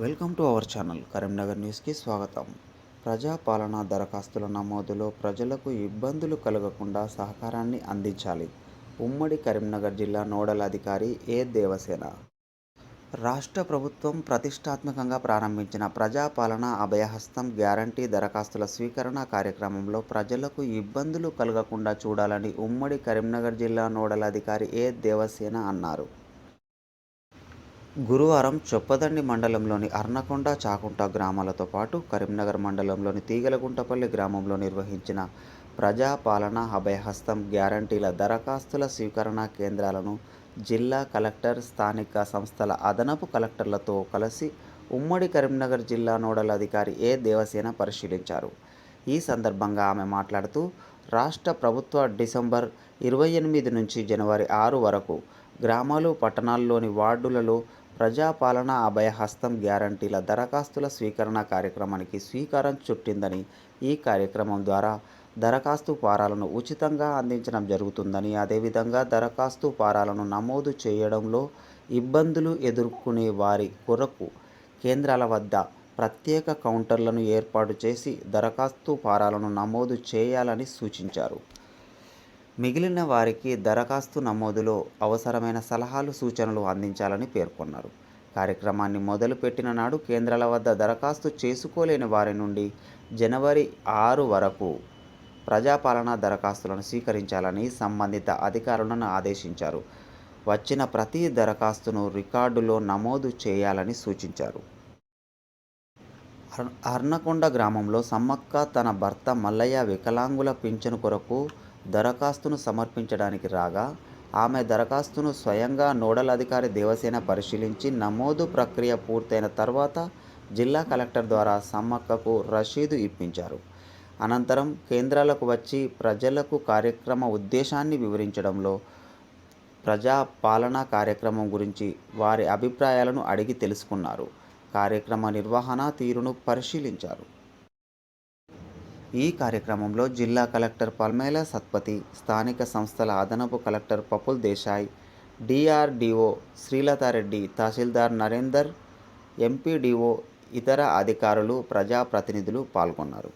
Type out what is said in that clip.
Welcome to our channel Karimnagar న్యూస్కి స్వాగతం. ప్రజాపాలన దరఖాస్తుల నమోదులో ప్రజలకు ఇబ్బందులు కలగకుండా సహకారాన్ని అందించాలి. ఉమ్మడి కరీంనగర్ జిల్లా నోడల్ అధికారి ఏ దేవసేన. రాష్ట్ర ప్రభుత్వం ప్రతిష్టాత్మకంగా ప్రారంభించిన ప్రజాపాలన అభయహస్తం గ్యారంటీ దరఖాస్తుల స్వీకరణ కార్యక్రమంలో ప్రజలకు ఇబ్బందులు కలగకుండా చూడాలని ఉమ్మడి కరీంనగర్ జిల్లా నోడల్ అధికారి ఏ దేవసేన అన్నారు. గురువారం చొప్పదండి మండలంలోని అర్నకొండ చాకుంట గ్రామాలతో పాటు కరీంనగర్ మండలంలోని తీగలగుంటపల్లి గ్రామంలో నిర్వహించిన ప్రజాపాలన అభయహస్తం గ్యారంటీల దరఖాస్తుల స్వీకరణ కేంద్రాలను జిల్లా కలెక్టర్ స్థానిక సంస్థల అదనపు కలెక్టర్లతో కలిసి ఉమ్మడి కరీంనగర్ జిల్లా నోడల్ అధికారి ఏ. దేవసేన పరిశీలించారు. ఈ సందర్భంగా ఆమె మాట్లాడుతూ రాష్ట్ర ప్రభుత్వ డిసెంబర్ ఇరవై ఎనిమిది నుంచి జనవరి ఆరు వరకు గ్రామాలు పట్టణాల్లోని వార్డులలో ప్రజాపాలన అభయహస్తం గ్యారంటీల దరఖాస్తుల స్వీకరణ కార్యక్రమానికి స్వీకారం చుట్టిందని ఈ కార్యక్రమం ద్వారా దరఖాస్తు ఫారాలను ఉచితంగా అందించడం జరుగుతుందని అదేవిధంగా దరఖాస్తు ఫారాలను నమోదు చేయడంలో ఇబ్బందులు ఎదుర్కొనే వారి కొరకు కేంద్రాల వద్ద ప్రత్యేక కౌంటర్లను ఏర్పాటు చేసి దరఖాస్తు ఫారాలను నమోదు చేయాలని సూచించారు. మిగిలిన వారికి దరఖాస్తు నమోదులో అవసరమైన సలహాలు సూచనలు అందించాలని పేర్కొన్నారు. కార్యక్రమాన్ని మొదలుపెట్టిన నాడు కేంద్రాల వద్ద దరఖాస్తు చేసుకోలేని వారి నుండి జనవరి ఆరు వరకు ప్రజాపాలన దరఖాస్తులను స్వీకరించాలని సంబంధిత అధికారులను ఆదేశించారు. వచ్చిన ప్రతి దరఖాస్తును రికార్డులో నమోదు చేయాలని సూచించారు. అర్- అర్నకొండ గ్రామంలో సమ్మక్క తన భర్త మల్లయ్య వికలాంగుల పింఛను కొరకు దరఖాస్తును సమర్పించడానికి రాగా ఆమె దరఖాస్తును స్వయంగా నోడల్ అధికారి దేవసేన పరిశీలించి నమోదు ప్రక్రియ పూర్తయిన తర్వాత జిల్లా కలెక్టర్ ద్వారా సమ్మక్కకు రసీదు ఇప్పించారు. అనంతరం కేంద్రాలకు వచ్చి ప్రజలకు కార్యక్రమ ఉద్దేశాన్ని వివరించడంలో ప్రజా పాలనా కార్యక్రమం గురించి వారి అభిప్రాయాలను అడిగి తెలుసుకున్నారు. కార్యక్రమ నిర్వహణ తీరును పరిశీలించారు. ఈ కార్యక్రమంలో జిల్లా కలెక్టర్ పల్మేల సత్పతి స్థానిక సంస్థల అదనపు collector Praful Desai DRDO Srilatha Reddy tahsildar Narender MPDO ఇతర అధికారులు ప్రజాప్రతినిధులు పాల్గొన్నారు.